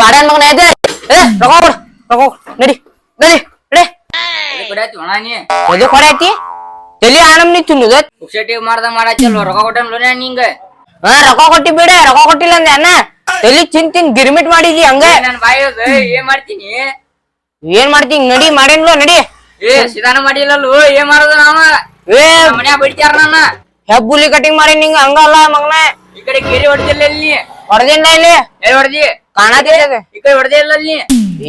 ಬಾಡ ಮಗನ ಕೊಡು ರೊಕ್ಕ ಕೊಡು. ನಡಿ ನಡಿ ನಡಿ. ಕೊಡಾತಿ ಒಣ ನೀ. ಎದೆ ಕೊಡಾತಿ? ತಲಿ ಆನಮ್ನಿ ತಿನ್ನುದ. ಪುಕ್ಷಟಿ ಮಾಡ್ದ ಮಾಡಾಚಲ್ವ ರೊಕ್ಕ ಕೊಟ್ಟನ್ಲೋನೆ ನಿಂಗ. ಹಾ ರೊಕ್ಕ ಕೊಟ್ಟಿ ಬಿಡ ರೊಕ್ಕ ಕೊಟ್ಟಿಲ್ಲ ಅಂದೆ ಅಣ್ಣ. ತಲಿ ತಿನ್ ತಿನ್ ಗಿರ್ಮಿಟ್ ಮಾಡಿದಿ ಹಂಗ. ನನ್ ಬಾಯಿ ಏನ್ ಮಾಡ್ತೀನಿ? ಏನ್ ಮಾಡ್ತೀನಿ? ನಡಿ ಮಾಡೇನ್ಲೋ ನಡಿ. ಏ ಸಿದಾನ ಮಾಡಿಲ್ಲಲ್ಲೋ ಏನ್ ಮಾಡೋದು ನಾವ? ಏ. ಮನ್ಯಾಗ ಬಡಿತಾರ ನನ್ನ. ಹೆಬ್ಬುಲಿ ಕಟಿಂಗ್ ಮಾಡಿ ನಿಂಗ ಹಂಗಲ್ಲ ಮಗನ. ಈ ಕಡೆ ಕೇರಿ ಹೊಡ್ದಿಲ್ಲ ಅಲ್ಲಿ ಹೊಡೆದಿಂದ ಇಲ್ಲಿ ಎಲ್ಲಿ ಹೊಡೆದಿ? ಕಾಣತಿದೆ ಈ ಕಡೆ ಹೊಡೆದೇ ಇಲ್ಲ ಅಲ್ಲಿ.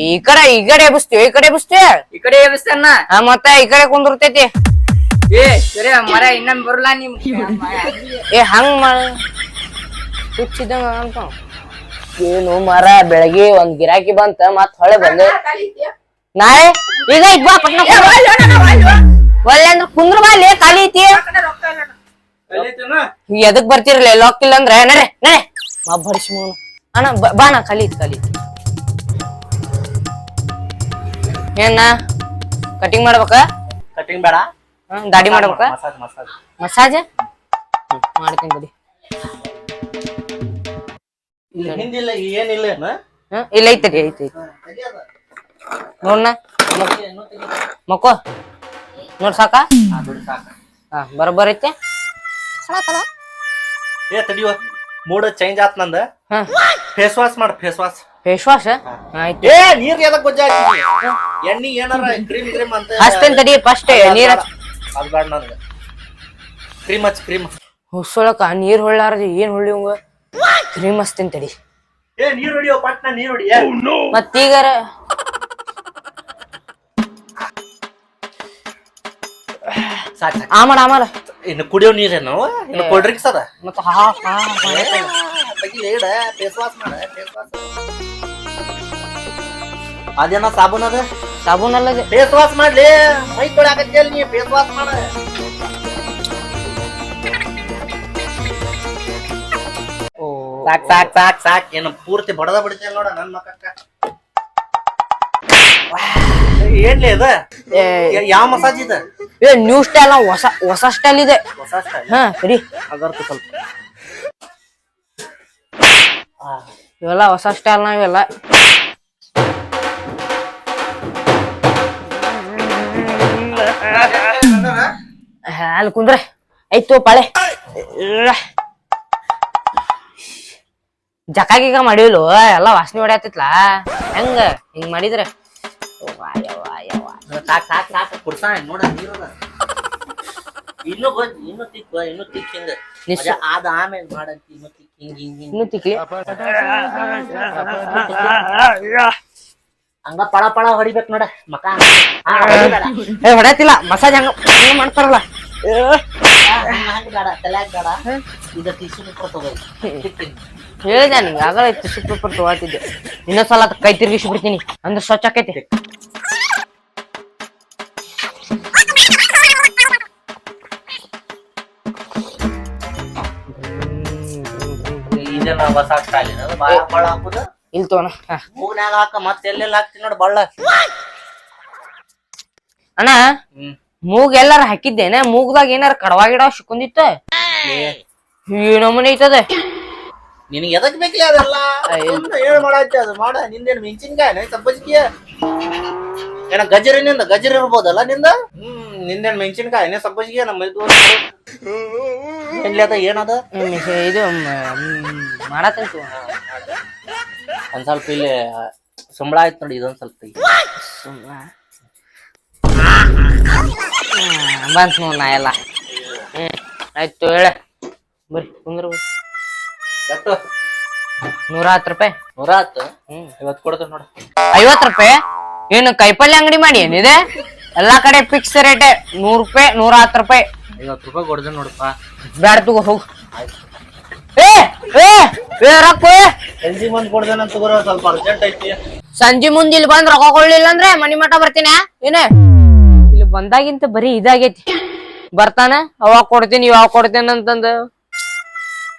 ಈ ಕಡೆ ಈ ಕಡೆ ಎಬ್ಸ್ತೀವಿ ಈ ಕಡೆ ಎಬ್ಸ್ತೀವಿ. ಈ ಕಡೆ ಎಬ್ಸ್ತನ್ನ ಹಾ ಮತ್ತೆ ಈ ಕಡೆ ಕುಂದಿರ್ತೈತಿ. ಏ ಸರಿ ಮರ ಇನ್ನೊಮ್ಮೆ ಬರಲ್ಲ ನಿಮ್ ಏ ಹಂಗ್ ಮಾಡ. ಹುಚ್ಚಿದಂಗ ಅಂತ. ಏನು ಮರ ಬೆಳಗ್ಗೆ ಒಂದ್ ಗಿರಾಕಿ ಬಂತ ಮತ್ ಹೊಳೆ ಬಂದೆ. ನಾಳೆ? ಈಗ ಇದ್ ಬಾ ಪಟ್ನ ಒಳ್ಳೆ ಅಂದ್ರ ಕುಂದ್ರ ಬಾಲಿ ಲೇ ಖಾಲಿ ಐತಿ. ಎದಕ್ ಬರ್ತಿರಲ್ಲ ಲಾಕ್ ಇಲ್ಲ ಅಂದ್ರೆ ನಡೆ ನಡೆ. ಮಾ ಅಣ್ಣ ಬ- ಬಾ ನಾ ಖಾಲಿ ಐತಿ ಖಾಲಿ ಐತಿ ಏನ? ಕಟಿಂಗ್ ಮಾಡ್ಬೇಕ? ಕಟಿಂಗ್ ಬೇಡ. ಹ್ಮ್, ದಾಡಿ ಮಾಡ್ಬೇಕ? Massage massage? ಮಸಾಜ್ ಮಾಡ್ತೀನಿ ಬಿಡಿ. ಇಲ್ಲಿ ಹಿಂದಿಲ್ಲ ಏನಿಲ್ಲ ಇಲ್ಲ ಐತರಿ ಐತಿ ಐತಿ. ನೋಡ್ನ? ಮಕ್ಕೋ ನೋಡ್ ಸಾಕ? ಹಾ ಬರೋಬ್ಬರ ಐತಿ? ಏ ತಡಿಯೋ ಮೂಡ್ ಚೇಂಜ್ ಆತ್ ನಂದ. ಹಾ ಫೇಸ್ ವಾಶ್ ಮಾಡ ಫೇಸ್ ವಾಶ್ ಫೇಸ್ ವಾಶ್ ಆಯ್ತು. ಏ ನೀರ್ ಎದಕ್ ಗೊಜ್ಜ ಎಣ್ಣಿ ಏನಾರ ಕ್ರೀಮ್ ಕ್ರೀಮ್ ಅಂತ ಹಚ್ತೇನೆ ತಡಿ ಫಸ್ಟ್ ನೀರ್ ಅದ್ ಬೇಡ ನನಗೆ. ಕ್ರೀಮ್ ಹಚ್ ಕ್ರೀಮ್ ಹುಸ್ಸೊಳಕ ನೀರ್ ಹೊಳ್ಳಾರ್ದು ಏನ್ ಹೊಳ್ಳಿ ಹಂಗ ಕ್ರೀಮ್ ಹಚ್ತೇನೆ ತಡಿ. ಏ ನೀರ್ ಹೊಡಿಯೋ ಪಟ್ನ ನೀರ್ ಹೊಡಿಯ ಮತ್ತೀಗಾರ? ಸಾಕ್ ಸಾಕ್. ಆಮಾಡ ಆಮಾಡ ಇನ್ನು ಕುಡಿಯೋ ನೀರೇನು? ಇನ್ನು ಕೋಲ್ಡ್ ಡ್ರಿಂಕ್ಸ್ ಅದ? ಮತ್ತ ಹಾ ಹಾ ತೆಗಿಲಿ ಇಡ ಫೇಸ್ ವಾಶ್ ಮಾಡ ಫೇಸ್ ವಾಶ್ ಅದೇನ ಸಾಬೂನ್ ಅದ? ಸಾಬೂನ್ ಅಲ್ಲ ಫೇಸ್ ವಾಶ್ ಮಾಡ್ಲಿ. ಮೈ ತೊಳ್ಯಾಕತ್ತಿಯಲ್ಲ ನೀ ಫೇಸ್ ವಾಶ್ ಮಾಡ. ಸಾಕ್ ಸಾಕ್ ಸಾಕ್ ಸಾಕ್. ಏನು ಪೂರ್ತಿ ಬಡದ ಬಿಡ್ತೇನೆ ನೋಡ ನನ್ ಮಕ್ಕಕ್ಕ. ಏನ್ಲಿ ಅದ ಯಾವ ಮಸಾಜ್ ಇದೆ? ಏ ನ್ಯೂ ಸ್ಟೈಲ್ ಹೊಸ ಹೊಸ ಸ್ಟೈಲ್ ಇದೆ. ಹೊಸ ಸ್ಟೈಲ್ ಹಾ ಸರಿ. ಅದರ್ತು ಸ್ವಲ್ಪ. ಇವೆಲ್ಲ ಹೊಸ ಸ್ಟೈಲ್ ನಾವೆಲ್ಲ ಅಲ್ಲಿ ಕುಂದ್ರೆ ಆಯ್ತು ಪಾಳೆ ಜಕಾಗಿಗ ಮಾಡಿವ್ಲು ಎಲ್ಲ ವಾಸನೆ ಹೊಡ್ಯಾತಿತ್ಲಾ? ಹೆಂಗ? ಹಿಂಗ್ ಮಾಡಿದ್ರೆ. ಸಾಕ್ ಸಾಕ್ ಸಾಕ್ ಇನ್ನು ಗೊತ್ತ ಇನ್ನು ತಿಕ್ಕ, ಇನ್ನು ಹಿಂಗ ಆದ ಆಮೇಲೆ ಮಾಡಂತಿ ತಿಕ್ ಹಿಂಗ್ ಹಿಂಗ್ ಹಿಂಗ್. ಇನ್ನು ತಿಕ್ಲಿ ಹಂಗ ಪಳ ಪಳ ಹೊಡಿಬೇಕು ನೋಡ ಮಕ. ಆ, ಹೊಡಿಬೇಡ. ಏ ಹೊಡ್ಯಾತಿಲ್ಲ ಮಸಾಜ್ ಹಂಗ ಹಂಗ ಮಾಡ್ತಾರಲ್ಲ? ಹಂಗ್ ಬೇಡ ತಲ್ಯಾಗ ಬೇಡ. ಇದು ಟಿಶ್ಯೂ ಪೇಪರ್ ತಗೋ ತಿಕ್ತೀನಿ ಹೇಳಿದೆ ನಿಂಗೆ ಆಗಲ್ಲ ಟಿಶ್ಯೂ ಪೇಪರ್ ತಗೋತಿದ್ದೆ. ಇನ್ನೊಂದ್ಸಲ ಅದ್ ಕೈ ತಿರುಗಿಸಿ ಬಿಡ್ತೀನಿ. ಅಂದ್ರೆ ಸ್ವಚ್ಛ ಆಕೈತಿ. ಇದೇನ ಹೊಸ ಏನದು ಬಾಳ ಬಳ್ಳ ಹಾಕುದು. ಇಲ್ಲಿ ತಗೋಣ. ಹಾ. ಮೂಗ್ನ್ಯಾಗ ಹಾಕ ಮತ್ತೆ ಎಲ್ಲೆಲ್ಲ ಹಾಕ್ತೀನಿ ನೋಡಿ ಬಳ್ಳ. ಅಣ್ಣ ಮೂಗ್ ಎಲ್ಲಾರ ಹಾಕಿದ್ದೇನೆ ಮೂಗ್ದಾಗ ಏನಾರ ಕಡವಾಗಿಡ ಶುಕುಂದಿತ್ತ? ಸಿಕ್ಕೊಂಡಿತ್ತ ಏನಮ್ಮನೆ ಐತದ. ನಿನಗೆ ಎದಕ್ ಬೇಕಿಲ್ಲ ಅದೆಲ್ಲ? ಹೇಳ ಮಾಡಾಯ್ತು ಅದು? ಮಾಡ ನಿಂದೇನು ಮೆಣಸಿನ್ಕಾಯಿ ಸಬ್ಬಸ್ಗಿಯ ಏನ ಗಜರಿ ನಿಂದ ಗಜರಿ ಇರ್ಬೋದಲ್ಲ ನಿಂದ? ಹ್ಮ್. ನಿಂದೇನು ಮೆಣಸಿನ್ಕಾಯಿ? ಸಬ್ಬಸಿಗೆ ನಮ್ಮ ಏನ್ಲಿ ಅದ ಏನದ? ಇದು ಮಾಡತ್ತಂತು ಒಂದ್ ಸ್ವಲ್ಪ ಇಲ್ಲಿ ಸಂಬಳ ಆಯ್ತು ನೋಡಿ ಇದೊಂದ್ ಸ್ವಲ್ಪ ಸಂಬಳ? ಬಂತ್ ನೋಡ್ ನಾ ಎಲ್ಲ. ಹ್ಮ್ ಆಯ್ತು ಹೇಳ. ಬರ್ರಿ ಕುಂದ್ರ ಎಷ್ಟು ನೂರ ಹತ್ತು ರೂಪಾಯಿ. ನೂರ ಹತ್ತು ಹ್ಮ್. ಇವತ್ತು ಕೊಡ್ತೇನೆ ನೋಡ. ಐವತ್ ರೂಪಾಯಿ? ಏನು ಕೈಪಲ್ಯ ಅಂಗಡಿ ಮಾಡಿ ಏನಿದೆ? ಎಲ್ಲಾ ಕಡೆ ಫಿಕ್ಸ್ ರೇಟ್ ನೂರ್ ರೂಪಾಯಿ ನೂರ ಹತ್ತು ರೂಪಾಯಿ. ಐವತ್ತು ರೂಪಾಯಿ ಕೊಡ್ದೆ ನೋಡಪ್ಪ. ಬ್ಯಾಡ ತಗೋ ಹೋಗು. ಏ ಏ ಏ ರೊಕ್ಕ. ಏ. ಸಂಜೆ ಮುಂದ ಅಂತ ತಗೋರ ಸ್ವಲ್ಪ ಅರ್ಜೆಂಟ್ ಐತಿ. ಸಂಜೆ ಮುಂದೆ ಇಲ್ಲಿ ಬಂದ್ ರೊಕ್ಕ ಕೊಡ್ಲಿಲ್ಲ ಅಂದ್ರೆ ಮನಿ ಮಠ ಬರ್ತೀನಿ ಏನ? ಇಲ್ಲಿ ಬಂದಾಗಿಂತ ಬರೀ ಇದಾಗೈತಿ. ಬರ್ತಾನ ಅವಾಗ ಕೊಡ್ತೀನಿ ಇವಾಗ ಕೊಡ್ತೇನೆ ಅಂತಂದ.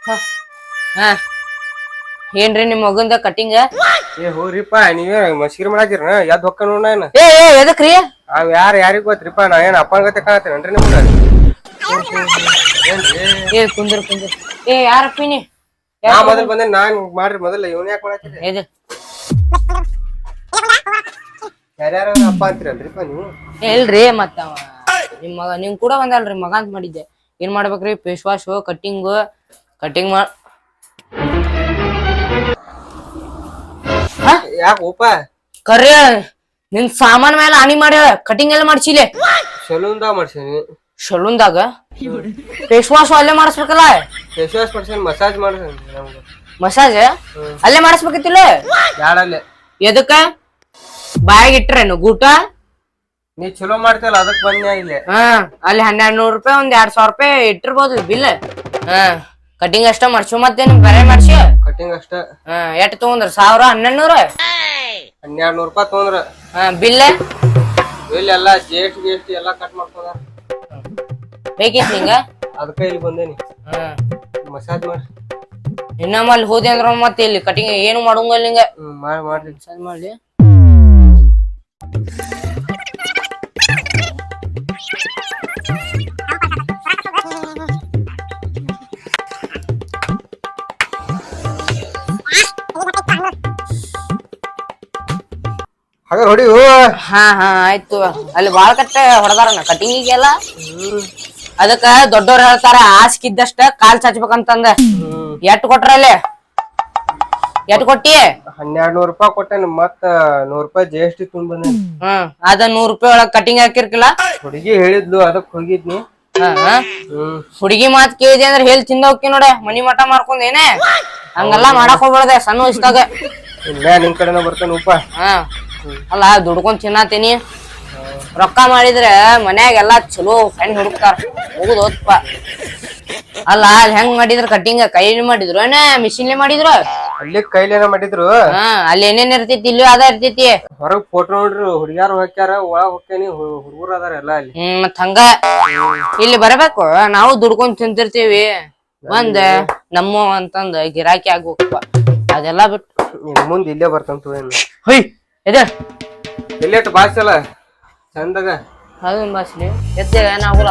ಹ. ಹಾ. ಏನ್ರಿ ನಿಮ್ ಮಗಂದ ಕಟಿಂಗ್ ಏ ಹೋರಿಪ್ಪ ನೀವೇ ಮಸ್ಕಿರಿ ಮಾಡಾಕಿರ ಯಾವ್ದು ಹೊಕ್ಕ ನೋಡ ಏನ ಏ ಏ ಎದಕ್ರಿ? ಅವ್ ಯಾರ ಯಾರಿಗ್ ಗೊತ್ತ್ರಿಪ್ಪ ನಾ ಏನ್ ಅಪ್ಪನ ಗತೆ ಕಾಣತ್ತೇನ್ರಿ ನಿಮ್ಗ? ಏ ಕುಂದ್ರ ಕುಂದ್ರ. ಏ ಯಾರಪ್ಪಿನಿ ನಾ ಮೊದಲ್ ಬಂದೆ ನಾನ್ ಮಾಡ್ರಿ ಮೊದಲ ಇವ್ನ ಯಾಕೆ ಮಾಡಾಕಿರಿ ಇದು ಯಾರ್ಯಾರ ಅಪ್ಪ ಅಂತೀರಲ್ರಿಪ್ಪ ನೀವು? ಇಲ್ರಿ ಮತ್ತ ಅವ. ನಿಮ್ ಮಗ ನಿಮ್ ಕೂಡ ಬಂದಲ್ರಿ ಮಗ ಅಂತ ಮಾಡಿದ್ದೆ. ಏನ್ ಮಾಡ್ಬೇಕ್ರಿ? ಫೇಸ್ ವಾಶ್ ಕಟ್ಟಿಂಗ್ ಕಟ್ಟಿಂಗ್ ಮಾಡ್ ಯಾಕೆ ಉಪ ಕರ್ಯ ನಿನ್ ಸಾಮಾನ್ ಮೇಲೆ ಹಾನಿ ಮಾಡಿ ಕಟಿಂಗ್ ಎಲ್ಲ ಮಾಡ್ಸಿಲೆ ಸಲೂನ್ದಾಗ ಮಾಡ್ಸೇನಿ. ಶಲೂನ್ದಾಗ? ಫೇಸ್ ವಾಶ್ ಅಲ್ಲೇ ಮಾಡಿಸ್ಬೇಕಲ್ಲ? ಫೇಸ್ ವಾಶ್ ಮಾಡ್ಸೇನಿ ಮಸಾಜ್ ಮಾಡ್ಸೇನಿ ನಮ್ಗೆ. ಮಸಾಜ್ ಅಲ್ಲೇ ಮಾಡಿಸ್ಬೇಕಿತ್ತಿಲ್ಲ ಎದಕ್ಕ? ಬಾಯಾಗ ಇಟ್ರೇನು ಗೂಟ? ನೀ ಚಲೋ ಮಾಡ್ತಲ್ಲ ಅದಕ್ಕೆ ಬಂದ್ಯಾ ಇಲ್ಲೇ? ಹಾ ಅಲ್ಲಿ ಹನ್ನೆರಡು ನೂರು ರೂಪಾಯಿ ಒಂದ್ ಎರಡ್ ಸಾವಿರ ರೂಪಾಯಿ ಇಟ್ಟಿರ್ಬೋದು ಬಿಲ್ ಹಾ ಕಟಿಂಗ್ ಅಷ್ಟ ಮಾಡ್ಸು ಮತ್ತೇನು ಬೇರೆ ಮಾಡ್ಸಿ. ಕಟಿಂಗ್ ಅಷ್ಟ. ಹಾ ಎಷ್ಟ್ ತಗೊಂಡ್ರ? ಸಾವಿರ ಹನ್ನೆರಡು ನೂರ ಹನ್ನೆರಡು ನೂರು ರೂಪಾಯಿ ತೊಗೊಂಡ್ರ. ಹಾ ಬಿಲ್ ಇಲ್ಲಿ ಎಲ್ಲ ಜಿ ಎಸ್ ಟಿ ಎಸ್ ಎಲ್ಲ ಕಟ್ ಮಾಡ್ಕೊಂಡ ಬೇಕಿತ್ತು ನಿಂಗ? ಅದಕ್ಕೆ ಇಲ್ಲಿ ಬಂದೇನಿ. ಹಾ. ಮಸಾಜ್ ಮಾಡ್ರಿ ಇನ್ನೊಮ್ಮಲ್ಲಿ ಹೋದೆ ಅಂದ್ರ ಮತ್ತೆ ಇಲ್ಲಿ ಕಟಿಂಗ್ ಏನು ಮಾಡೋಂಗಿಲ್ಲ ನಿಂಗ? ಮಾಡಿ ಮಾಡ್ರಿ ಮಸಾಜ್ ಮಾಡ್ಲಿ. ಹಾಗಾದ್ರೆ ಹೊಡಿ ಹಾ ಹಾ ಆಯ್ತು. ಅಲ್ಲಿ ಬಾಳ ಕಟ್ಟ ಹೊಡೆದಾರನ ಕಟಿಂಗಿಗೆಲ್ಲ. ಅದಕ್ಕ ದೊಡ್ಡವ್ರ ಹೇಳ್ತಾರ ಆಸ್ಕಿದ್ದಷ್ಟ ಕಾಲ್ ಚಾಚ್ಬೇಕಂತಂದ. ಎಟ್ ಕೊಟ್ರಲ್ಲಿ? ಎಟ್ ಕೊಟ್ಟಿ? ಹನ್ನೆರಡ್ ನೂರು ರೂಪಾಯಿ ಕೊಟ್ಟೇನಿ ಮತ್ತ ನೂರು ರೂಪಾಯಿ ಜಿ ಎಸ್ ಟಿ ತುಂಬ ಹ್ಮ್ ಅದ ನೂರ್ ರೂಪಾಯಿ ಒಳಗ್ ಕಟಿಂಗ್ ಹಾಕಿರ್ಕಿಲ್ಲ. ಹುಡುಗಿ ಹೇಳಿದ್ಲು ಅದಕ್ ಹೋಗಿದ್ನಿ. ಹಾ ಹಾ. ಹುಡುಗಿ ಮಾತ್ ಕೇಳಿದೆ ಅಂದ್ರೆ ಹೇಳಿ ತಿಂದ ಹೋಗಿ ನೋಡ ಮನಿ ಮಠ ಮಾಡ್ಕೊಂಡ್ ಏನೇ? ಹಂಗೆಲ್ಲ ಮಾಡಕ್ ಹೋಗ್ಬಾರ್ದೆ ಸಣ್ಣ ವಯಸ್ಸಾಗ ಇಲ್ಲ ನಿಮ್ ಕಡೆನ ಬರ್ತೇನೆ ಉಪ್ಪ. ಹಾ. ಅಲ್ಲ ದುಡ್ಕೊಂಡ್ ತಿನ್ನತೀನಿ. ರೊಕ್ಕ ಮಾಡಿದ್ರೆ ಮನ್ಯಾಗ ಎಲ್ಲಾ ಚಲೋ ಫ್ರೆಂಡ್ ಹುಡುಕ್ತಾರ. ಹೋಗುದು ಓದ್ಪ ಅಲ್ಲ ಅಲ್ಲಿ ಹೆಂಗ್ ಮಾಡಿದ್ರ ಕಟಿಂಗ್ ಕೈಲಿ ಮಾಡಿದ್ರು ಮಿಷಿನ್ ಮಿಷಿನ್ಲಿ ಮಾಡಿದ್ರು? ಅಲ್ಲಿ ಕೈಲೇನ ಮಾಡಿದ್ರು. ಹಾ ಅಲ್ಲಿ ಏನೇನ್ ಇರ್ತೈತಿ ಇಲ್ಲೂ ಅದ ಇರ್ತೈತಿ. ಹೊರಗ್ ಫೋಟೋ ನೋಡ್ರಿ ಹುಡುಗ್ಯಾರು ಹೋಗ್ಯಾರ ಒಳಗ್ ಹೋಗ್ತೇನಿ ಹುಡುಗರು ಅದಾರ ಎಲ್ಲ ಅಲ್ಲಿ. ಹ್ಮ್ ಮತ್ ಹಂಗ? ಇಲ್ಲಿ ಬರಬೇಕು? ನಾವು ದುಡ್ಕೊಂಡ್ ತಿಂತಿರ್ತೀವಿ ಒಂದ್ ನಮ್ಮ ಅಂತಂದ ಗಿರಾಕಿ ಆಗ್ಬೇಕಪ್ಪ ಅದೆಲ್ಲಾ ಬಿಟ್ಟು ಮುಂದೆ ಇಲ್ಲೇ ಬರ್ತಂತ ಹೊಯ್ ಎದೆ? ಚಂದಾಗ? ಅದೊಂದ್ ಬಾಸ್ಲಿ ಎತ್ತೇವೆ ಏನಾಗುಲ್ಲ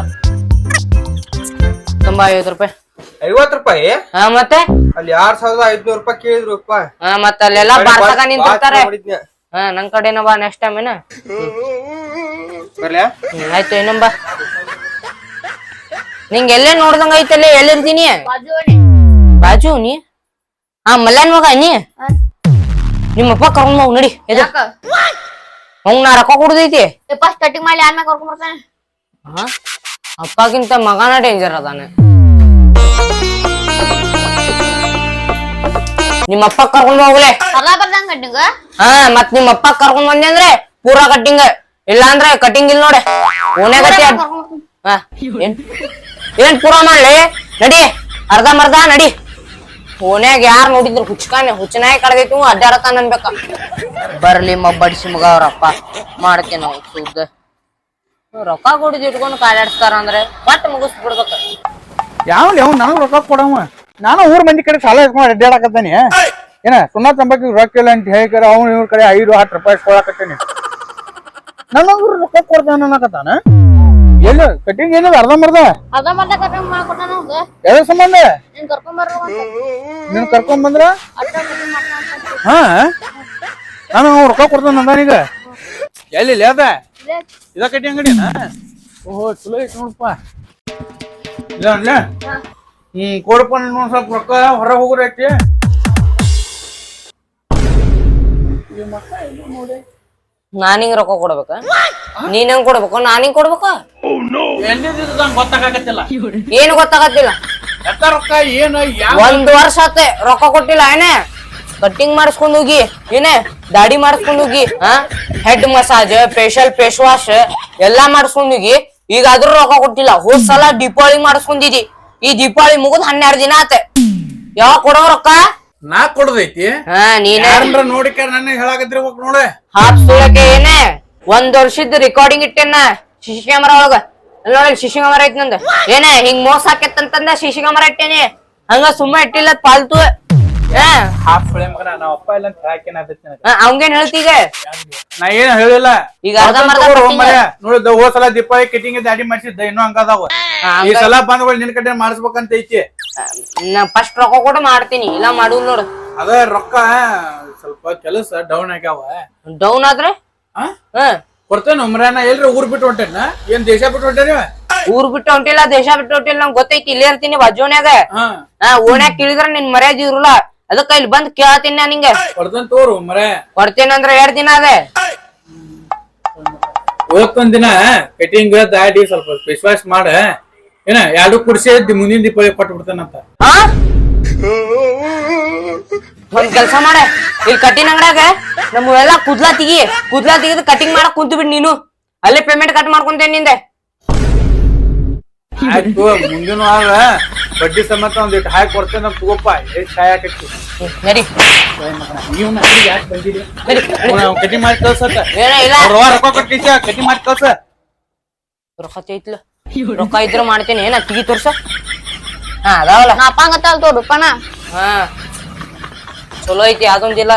ತುಂಬಾ ಐವತ್ತು ರೂಪಾಯಿ. ಐವತ್ ರೂಪಾಯಿ? ಹಾ ಮತ್ತೆ? ಅಲ್ಲಿ ಆರ್ ಸಾವಿರದ ಐದ್ನೂರ್ ರೂಪಾಯಿ ಕೇಳಿದ್ರು ಹಾ ಮತ್ತೆ ಅಲ್ಲೆಲ್ಲ ಬಾರ್ಸಕ ನಿಂತಿರ್ತಾರೆ. ಹಾ ನನ್ ಕಡೆನ ಬಾ ನೆಕ್ಸ್ಟ್ ಟೈಮ್ ಏನ? ಬರ್ಲ್ಯಾ? ಆಯ್ತು ಇನ್ನೊಂಬ ನಿಂಗೆ ಎಲ್ಲೇ ನೋಡ್ದಂಗ ಐತಲ್ಲ ಎಲ್ಲಿರ್ತೀನಿ ಬಾಜು ನೀ ಹಾ ಮಲ್ಲನ್ ಮಗ ನೀ? ನಿಮ್ಮಪ್ಪ ಕರ್ಕೊಂಡ್ ಹೋಗ್ ನಡಿ ಎದು ಹಂಗ್ ನಾ ರೊಕ್ಕ ಕೊಡುದೈತಿ. ಫಸ್ಟ್ ಕಟಿಂಗ್ ಮಾಡಿ ಆಮೇಲೆ ಕರ್ಕೊಂಡ್ ಬರ್ತಾನೆ? ಹಾ? ಅಪ್ಪಗಿಂತ ಮಗನ ಡೇಂಜರ್ ಅದಾನೆ. ನಿಮ್ಮಪ್ಪ ಕರ್ಕೊಂಡ್ ಹೋಗ್ಲೆ. ಕರ್ಲಾ ಬರ್ದಂಗ ಕಟಿಂಗ್ ಹಾ ಮತ್ ನಿಮ್ಮಪ್ಪ ಕರ್ಕೊಂಡ್ ಬಂದೆ ಅಂದ್ರೆ ಪೂರಾ ಕಟ್ಟಿಂಗ್ ಇಲ್ಲ ಅಂದ್ರೆ ಕಟ್ಟಿಂಗ್ ಇಲ್ಲ ನೋಡೆ. ಓನೇ ಗತಿ ಅದ್- ಹಾ ಏನ್ ಏನ್ ಪೂರಾ ಮಾಡ್ಲಿ? ನಡಿ ಅರ್ಧ ಮರ್ಧ ನಡಿ. ಓನ್ಯಾಗ ಯಾರ್ ನೋಡಿದ್ರು ಹುಚ್ಕಾನೆ ಹುಚ್ಚನಾಯಿ ಕಡ್ದೈತಿ ಅಡ್ಡಾಡತಾನ ಅನ್ಬೇಕ. ಬರ್ಲಿ ಮಬ್ಬಡಿಸಿ ಮಗ ಅವ್ರಪ್ಪ ಮಾಡ್ತೇನೆ ನಾವು ಸುದ್ದ. ರೊಕ್ಕ ಕೊಡಿದ್ ಇಟ್ಕೊಂಡು ಕಾಲಾಡ್ಸ್ತಾರ ಅಂದ್ರೆ ಬಟ್ ಮುಗಿಸ್ ಬಿಡ್ಬೇಕ ಯಾವ ಯಾವ ನಾನು ರೊಕ್ಕ ಕೊಡವ. ನಾನು ಊರ್ ಮಂದಿ ಕಡೆ ಸಾಲ ಇಸ್ಕೊಂಡು ಅಡ್ಡಾಡಕತ್ತಾನೆ ಏನ ಸುಮ್ಮ ತಂಬಾಕಿ ರೊಕ್ಕ ಇಲ್ಲ ಅಂತ ಹೇಳ್ಕರ, ಅವ್ನ ಇವ್ರ ಕಡೆ ಐದು, ಹತ್ತು ರೂಪಾಯಿ ಇಸ್ಕೊಳಕತ್ತೇನೆ ಊರು ರೊಕ್ಕ ಕೊಡ್ತಾನ ಅನ್ನಕತ್ತಾನ? ಎಲ್ಲ? ಕಟಿಂಗ್ ಏನದ? ಅರ್ಧ ಮರ್ದ ಅರ್ಧ ಮರ್ದ ಕಟಿಂಗ್ ಮಾಡ್ಕೊಟ್ಟಾನ ಅವ್ನ್ಗೆ. ಯಾವ ಸಂಬಂಧ? ನೀನ್ ಕರ್ಕೊಂಡ್ ಬರ್ರ. ನೀನ್ ಕರ್ಕೊಂಡ್ ಬಂದ್ರ. ಹಾ? ನಾನು ರೊಕ್ಕ ಕೊಡ್ತಾನ ಅಂದಾನೀಗ ಎಲ್ಲಿ ಅದ? ಇದ ಕಟಿಂಗ್ ಅಂಗಡಿನ? ಓಹೋ ಚಲೋ ಐತಿ ನೋಡಪ್ಪ. ಇಲ್ಲ ಅಲ್ಲ? ಹ್ಮ್ ಕೊಡಪ್ಪ ನೋಡ್ ಸ್ವಲ್ಪ ರೊಕ್ಕ ಹೊರ ಹೋಗ್ರೈತಿ ನಾನಿಂಗ್ ರೊಕ್ಕ ಕೊಡ್ಬೇಕ. ನೀನ್ ಹೆಂಗ್ ಕೊಡ್ಬೇಕು ನಾನಿಂಗ್ ಕೊಡ್ಬೇಕ? ಎಲ್ಲಿದ್ದ ಗೊತ್ತಾಗತ್ತಿಲ್ಲ ಏನು ಗೊತ್ತಾಗತ್ತಿಲ್ಲ. ಎತ್ತ ರೊಕ್ಕ ಏನು ಒಂದ್ ವರ್ಷ ಆತೆ ರೊಕ್ಕ ಕೊಟ್ಟಿಲ್ಲ ಏನೇ? ಕಟ್ಟಿಂಗ್ ಮಾಡಿಸ್ಕೊಂಡ್ ಹೋಗಿ ಏನೇ? ದಾಡಿ ಮಾಡಿಸ್ಕೊಂಡ್ ಹೋಗಿ ಹಾ head massage facial face wash ಎಲ್ಲಾ ಮಾಡಿಸ್ಕೊಂಡ್ ಹೋಗಿ ಈಗ ಅದ್ರ ರೊಕ್ಕ ಕೊಟ್ಟಿಲ್ಲ. ಹೋದ್ ಸಲ ದೀಪಾವಳಿ ಮಾಡಿಸ್ಕೊಂಡಿದಿ. ಈ ದೀಪಾವಳಿ ಮುಗಿದ್ ಹನ್ನೆರಡು ದಿನ ಆತೆ. ಯಾವ ಕೊಡೋ ರೊಕ್ಕ? ನಾ ಕೊಡದೈತಿ? ಹಾ ನೀನೇ. ಯಾರಂದ್ರ ನೋಡಿಕ ನನ್ನ ಹೇಳಾಕತ್ತಿರ್ಬೇಕು ನೋಡೆ. ಹಾಪ್ ಸುಳಕ್ಕೆ ಏನೇ? ಒಂದ್ ವರ್ಷದ ರೆಕಾರ್ಡಿಂಗ್ ಇಟ್ಟೆನ ಶಿಶಿ ಕ್ಯಾಮರಾ ಒಳಗ. ಅಲ್ಲಿ ನೋಡಿ ಶಿಶಿ ಕ್ಯಾಮರಾ ಐತಿ ನಂದು. ಏನೇ ಹಿಂಗ್ ಮೋಸ ಹಾಕೆತ್ತಂತಂದ ಶಿಶಿ ಕ್ಯಾಮರಾ ಇಟ್ಟೇನಿ. ಹಂಗ ಸುಮ್ಮ ಇಟ್ಟಿಲ್ಲ ಪಾಲ್ತು. ಏ. ಹಾಫ್ ಸುಳೆ ಮಗನ ನಾವ್ ಅಪ್ಪ ಇಲ್ಲ ಅಂತ ನನಗೆ. ಅವಂಗೇನ್ ಹೇಳ್ತೀಗ ನಾ ಏನ್ ಹೇಳಿಲ್ಲ. ಈಗ ಅರ್ಧ ಮರ್ಧ ಕಟ್ಟಿಂಗ್ ಹೋದ್ ಸಲ ದೀಪಾವಳಿ ಕಟಿಂಗ್ ದಾಡಿ ಮಾಡಿಸಿದ್ದ ಇನ್ನೂ ಹಂಗದಾವ ಈ ಸಲ ಬಂದ್ಗಳು ನಿನ್ ಕಡೆ ಮಾಡಿಸ್ಬೇಕಂತ ಐತಿ. ಫಸ್ಟ್ ರೊಕ್ಕ ಕೂಡ ಮಾಡ್ತೀನಿ. ಇಲ್ಲ ಮಾಡುದ್ ನೋಡು. ಅದೇ ರೊಕ್ಕ ಸ್ವಲ್ಪ ಕೆಲಸ ಡೌನ್ ಆಗ್ಯಾವ. ಡೌನ್ ಆದ್ರೆ? ಕೊಡ್ತೇನೆ ಉಮ್ರಾನ ಎಲ್ರಿ ಊರ್ ಬಿಟ್ಟು ಹೊಂಟೇನ? ಏನ್ ದೇಶ ಬಿಟ್ಟು ಹೊಂಟೇನಿ ಊರ್ ಬಿಟ್ಟು ಹೊಂಟಿಲ್ಲ ದೇಶ ಬಿಟ್ಟು ಹೊಂಟಿಲ್ಲ ನಂಗೆ ಗೊತ್ತೈತಿ ಇಲ್ಲೇ ಇರ್ತೀನಿ ಬಜೋನ್ಯಾಗ ಓಣ್ಯಾಗ ಕೇಳಿದ್ರ ನಿನ್ ಮರ್ಯಾದೆ ಇರಲ್ಲ. ಅದಕ್ಕ ಇಲ್ಲಿ ಬಂದ್ ಕೇಳತೀನಿ ನಾ ನಿಂಗೆ. ಕೊಡ್ತೇನೆ ತೋರು ಮರೆ ಕೊಡ್ತೇನೆ ಅಂದ್ರೆ ಎರಡ್ ದಿನ ಅದೇ. ಇವತ್ತೊಂದ್ ದಿನ ಕಟಿಂಗ್ ದಾಡಿ ಸ್ವಲ್ಪ ವಿಶ್ವಾಸ ಮಾಡ. ಏನ ಎರಡು ಕುರ್ಸಿ ಮುಂದಿನ ದೀಪಾವಳಿ ಕೊಟ್ಟು ಬಿಡ್ತೇನಂತ ಒಂದ್ ಕೆಲ್ಸ ಮಾಡ. ಇಲ್ಲಿ ಕಟಿಂಗ್ ಅಂಗಡ್ಯಾಗ ನಮ್ಮವೆಲ್ಲ ಕುದ್ಲಾ ತೆಗಿ ಕುದ್ಲಾ ತೆಗಿದು ಕಟಿಂಗ್ ಮಾಡಕ್ ಕುಂತು ಬಿಡ್ ನೀನು. ಅಲ್ಲೇ ಪೇಮೆಂಟ್ ಕಟ್ ಮಾಡ್ಕೊಂತೇನೆ ನಿಂದೆ. ಆಯ್ತು ಮುಂದಿನ ವಾರ ಬಡ್ಡಿ ಸಮೇತ ಒಂದಿಟ್ಟು ಹಾಕಿ ಕೊಡ್ತೇನೆ ಅಂತ ತಗೋಪ್ಪ. ಎಷ್ಟು ಸಹಾಯ ಆಕೈತಿ ಹ್ಮ್, ನಡಿ. ನೀವು ಯಾಕೆ ಬಂದಿರಿ ಕಟಿಂಗ್ ಮಾಡಿ ಕಳ್ಸತ್ತ. ಇಲ್ಲ. ರೊಕ್ಕ ಕಟ್ಟಿಸ ಕಟಿಂಗ್ ಮಾಡಿ ಕಳ್ಸ. ರೊಕ್ಕ ಐತ್ಲ ರೊಕ್ಕ ಇದ್ರು ಮಾಡ್ತೇನೆ. ಏನ ತಿಗಿ ತೋರ್ಸ? ಹಾ ಅದಾವಲ್ಲ. ನಾ ಅಪ್ಪ ಅಂಗತ್ತಲ್ ತೋರುಪ್ಪನ ಹಾ. ಚಲೋ ಐತಿ ಅದೊಂದಿಲ್ಲ.